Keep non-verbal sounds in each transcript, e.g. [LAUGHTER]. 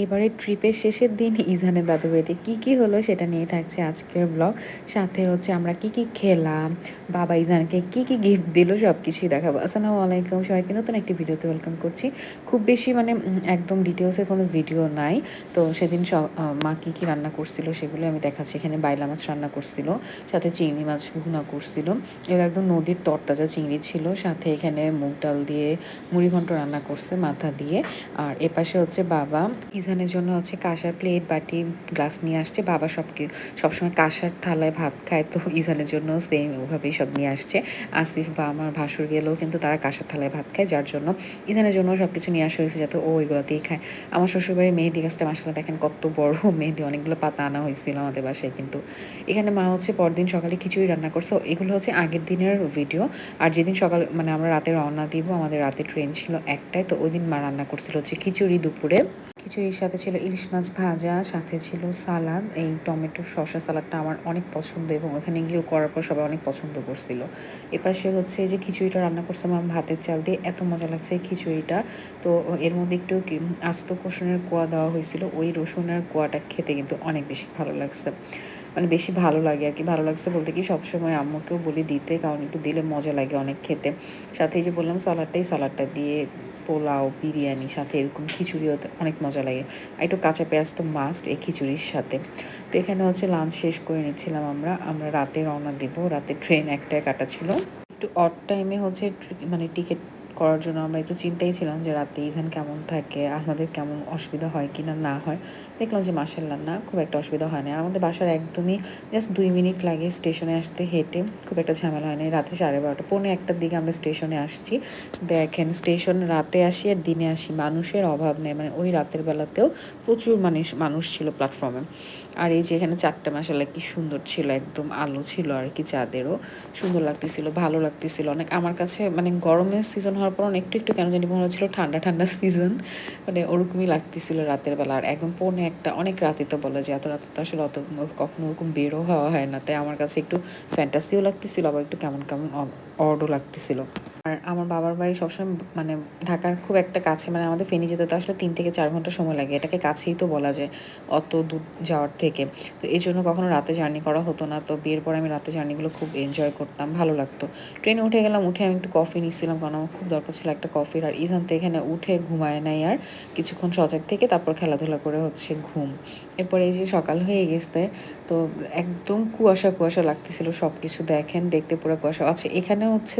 এবারে ট্রিপের শেষের দিন ইজানের দাদু বাড়িতে কী কী হলো সেটা নিয়ে থাকছে আজকের ব্লগ সাথে হচ্ছে আমরা কি কি খেলাম, বাবা ইজানকে কি কি গিফট দিল সব কিছুই দেখাবো। আসসালামু আলাইকুম, সবাইকে নতুন একটি ভিডিওতে ওয়েলকাম করছি। খুব বেশি মানে একদম ডিটেলসের কোনো ভিডিও নাই। তো সেদিন মা কী কী রান্না করছিল সেগুলো আমি দেখাচ্ছি। এখানে বাইলা মাছ রান্না করছিল, সাথে চিংড়ি মাছ ভুনা করছিল। এবার একদম নদীর তরতাজা চিংড়ি ছিল, সাথে এখানে মুগ ডাল দিয়ে মুড়ি ঘন্ট রান্না করছে মাথা দিয়ে। আর এপাশে হচ্ছে বাবা ইজানের জন্য হচ্ছে কাঁসার প্লেট বাটি গ্লাস নিয়ে আসছে। বাবা সব সবসময় কাঁসার থালায় ভাত খায়, তো ইজানের জন্য সেম ওভাবেই সব নিয়ে আসছে। আসিফ বা আমার ভাসুর গেলেও কিন্তু তারা কাঁসার থালায় ভাত খায়, যার জন্য ইজানের জন্য সব কিছু নিয়ে আসা হয়েছে যাতে ও ওইগুলোতেই খায়। আমার শ্বশুরবাড়ির মেহেদি গাছটা মাসালা দেখেন কত বড় মেহেদি, অনেকগুলো পাতা আনা হয়েছিল আমাদের বাসায় কিন্তু। এখানে মা হচ্ছে পরদিন সকালে খিচুড়ি রান্না করছে। এগুলো হচ্ছে আগের দিনের ভিডিও আর যেদিন সকাল মানে আমরা রাতে রওনা দিব, আমাদের রাতে ট্রেন ছিল একটাই তো ওই দিন মা রান্না করছিল হচ্ছে খিচুড়ি দুপুরে। খিচুড়ির সাথে ছিল ইলিশ মাছ ভাজা, সাথে ছিল সালাদ। এই টমেটো শসা সালাদটা আমার অনেক পছন্দ এবং ওখানে গিয়েও করার পর সবাই অনেক পছন্দ করছিল। এপাশে হচ্ছে যে খিচুড়িটা রান্না করছে আমার ভাতের চাল দিয়ে, এত মজা লাগছে এই খিচুড়িটা। তো এর মধ্যে একটু আস্ত রসুনের কোয়া দেওয়া হয়েছিল, ওই রসুনের কোয়াটা খেতে কিন্তু অনেক বেশি ভালো লাগছে। মানে বেশি ভালো লাগে আর কি, ভালো লাগছে বলতে কি সবসময় আম্মুকেও বলি দিতে, কারণ একটু দিলে মজা লাগে অনেক খেতে। সাথে যে বললাম সালাডটাই সালাডটা দিয়ে পোলাও, বিরিয়ানি, সাথে এরকম খিচুড়িও অনেক মজা লাগে। আর একটু কাঁচা পেঁয়াজ তো মাস্ট এই খিচুড়ির সাথে। তো এখানে হচ্ছে লাঞ্চ শেষ করে নিচ্ছিলাম আমরা। আমরা রাতে রওনা দেব। রাতে ট্রেন একটায় কাটা ছিল। একটু অড টাইমে হচ্ছে মানে টিকিট করার জন্য আমরা একটু চিন্তাই ছিলাম যে রাতে ইজান কেমন থাকে আমাদের কেমন অসুবিধা হয় কি না না হয়। দেখলাম যে মাসাল্লাহ না, খুব একটা অসুবিধা হয় না। আর আমাদের বাসার একদমই জাস্ট দুই মিনিট লাগে স্টেশনে আসতে হেঁটে, খুব একটা ঝামেলা হয় না রাতে সাড়ে বারোটা, পৌনে একটার দিকে আমরা স্টেশনে আসছি। দেখেন স্টেশন রাতে আসি আর দিনে আসি, মানুষের অভাব নেই। মানে ওই রাতের বেলাতেও প্রচুর মানুষ মানুষ ছিল প্ল্যাটফর্মে আর এই যে এখানে চারটে মাসাল্লাহ কি সুন্দর ছিল, একদম আলো ছিল আর কি চাঁদেরও। সুন্দর লাগতেছিল, ভালো লাগতেছিল। অনেক আমার কাছে মানে গরমের সিজন হওয়ার পর একটু একটু কেন জানি মনে হচ্ছিল ঠান্ডা ঠান্ডা সিজন মানে ওরকমই লাগতেছিল রাতের বেলা। আর একদম পৌনে একটা, অনেক রাতে তো বলে যে এত রাতে তো আসলে অত কখনো ওরকম বেরো হওয়া হয় না। তাই আমার কাছে একটু ফ্যান্টাসিও লাগতেছিল, আবার একটু কেমন কেমন অডও লাগতেছিল। আর আমার বাবার বাড়ি সবসময় মানে ঢাকার খুব একটা কাছে। মানে আমাদের ফেনী যেতে তো আসলে তিন থেকে চার ঘণ্টা সময় লাগে। এটাকে কাছেই তো বলা যায় অত দূর যাওয়ার থেকে। তো এই জন্য কখনো রাতে জার্নি করা হতো না। তো বিয়ের পর আমি রাতে জার্নিগুলো খুব এনজয় করতাম। ভালো লাগতো। ট্রেনে উঠে গেলাম, উঠে আমি একটু কফি নিচ্ছিলাম। কারণ আমার খুব দরকার ছিল একটা কফির। আর ইজান তো এখানে উঠে ঘুমায় নাই আর কিছুক্ষণ সজাগ থেকে তারপর খেলাধুলা করে হচ্ছে ঘুম। এরপরে এই যে সকাল হয়ে গেছে, তো একদম কুয়াশা কুয়াশা লাগতেছিল সব কিছু দেখেন, দেখতে পুরো কুয়াশা। আচ্ছা এখানে হচ্ছে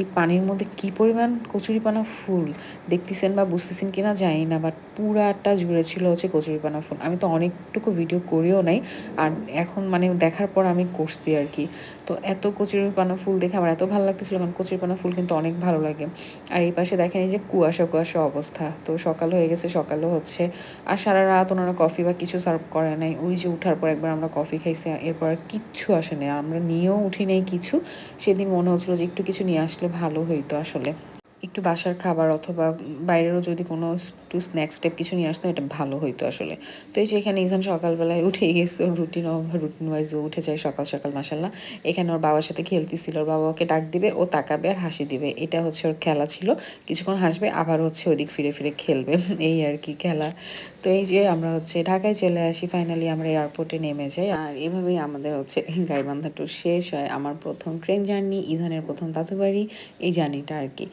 এই পানির মধ্যে কি পরিমাণ কচুরিপানা ফুল? দেখতেছেন বা বুঝতেছেন কিনা জানি না বাট পুরাটা জুড়ে ছিল হচ্ছে কচুরিপানা ফুল। আমি তো অনেকটুকু ভিডিও করিও নাই, আর এখন মানে দেখার পর আমি করছি আর কি। তো এত কচুরিপানা ফুল দেখে আমার এত ভালো লাগতেছিল, কারণ কচুরিপানা ফুল কিন্তু অনেক ভালো লাগে। আর এই পাশে দেখেন এই যে কুয়াশা কুয়াশা অবস্থা। তো সকাল হয়ে গেছে, সকালও হচ্ছে। আর সারা রাত ওনারা কফি বা কিছু সার্ভ করে নাই। ওই যে উঠার পর একবার আমরা কফি খাইছি, এরপর আর কিচ্ছু আসে নাই। আমরা নিয়েও উঠি নাই কিছু। সেদিন মনে হচ্ছিল যে একটু কিছু নিয়ে আসলে ভালো হইতো আসলে। একটু বাসার খাবার অথবা বাইরেরও যদি কোনো একটু স্ন্যাক্স টাইপ কিছু নিয়ে আসতো, এটা ভালো হইতো আসলে। তো এই যে এখানে ইনসান সকালবেলায় উঠে গেছে, ওর রুটিন রুটিন ওয়াইজ উঠে যায় সকাল সকাল মাসাল্লাহ এখানে ওর বাবার সাথে খেলতেছিল, ওর বাবাকে ডাক দিবে, ও তাকাবে আর হাসি দিবে। এটা হচ্ছে ওর খেলা ছিল। কিছুক্ষণ হাসবে, আবার হচ্ছে ওদিক ফিরে ফিরে খেলবে। [LAUGHS] এই আর কি খেলা। তো এই যে আমরা হচ্ছে ঢাকায় চলে আসি ফাইনালি আমরা এয়ারপোর্টে নেমে যাই। আর এভাবেই আমাদের হচ্ছে [LAUGHS] গাইবান্ধা ট্যুর শেষ হয়। আমার প্রথম ট্রেন জার্নি ইধানের প্রথম দাদু বাড়ি এই জার্নিটা আর কি।